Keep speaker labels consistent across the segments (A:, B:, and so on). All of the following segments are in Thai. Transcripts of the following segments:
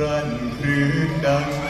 A: รันครื้นดัง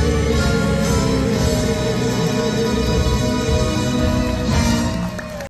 B: Thank you.